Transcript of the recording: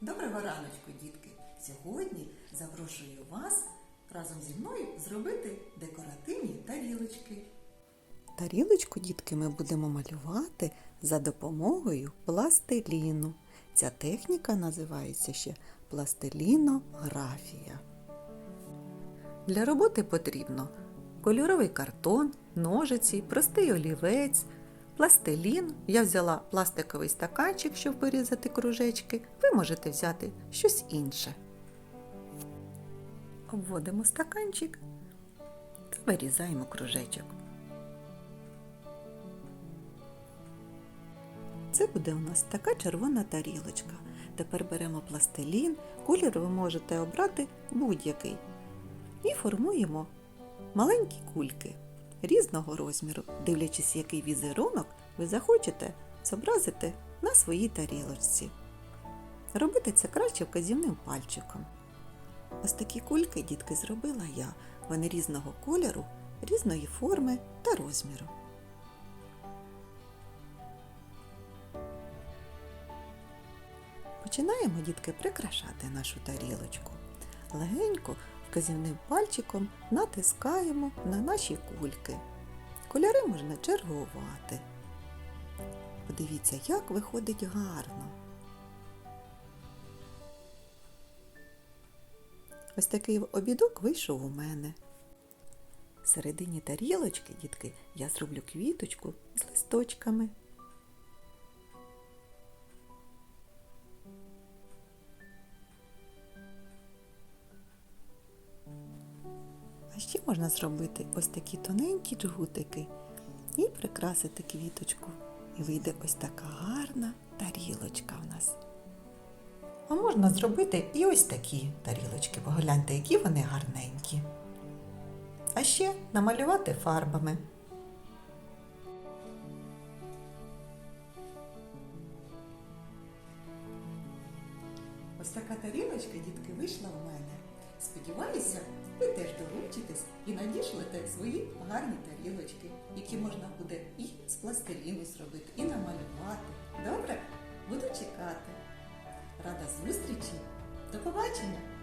Доброго раночку, дітки! Сьогодні запрошую вас разом зі мною зробити декоративні тарілочки. Тарілочку, дітки, ми будемо малювати за допомогою пластиліну. Ця техніка називається ще пластилінографія. Для роботи потрібно кольоровий картон, ножиці, простий олівець, пластилін. Я взяла пластиковий стаканчик, щоб вирізати кружечки. Ви можете взяти щось інше. Обводимо стаканчик та вирізаємо кружечок. Це буде у нас така червона тарілочка. Тепер беремо пластилін, колір ви можете обрати будь-який. І формуємо маленькі кульки різного розміру, дивлячись, який візерунок ви захочете зобразити на своїй тарілочці. Робити це краще вказівним пальчиком. Ось такі кульки, дітки, зробила я. Вони різного кольору, різної форми та розміру. Починаємо, дітки, прикрашати нашу тарілочку. Легенько вказівним пальчиком натискаємо на наші кульки. Кольори можна чергувати. Подивіться, як виходить гарно. Ось такий обідок вийшов у мене. Всередині тарілочки, дітки, я зроблю квіточку з листочками. Ще можна зробити ось такі тоненькі джгутики і прикрасити квіточку. І вийде ось така гарна тарілочка в нас. А можна зробити і ось такі тарілочки. Погляньте, які вони гарненькі. А ще намалювати фарбами. Ось така тарілочка, дітки, вийшла в мене. Сподіваюся, ви теж доручитесь і надішлете свої гарні тарілочки, які можна буде і з пластиліну зробити, і намалювати. Добре? Буду чекати. Рада зустрічі. До побачення!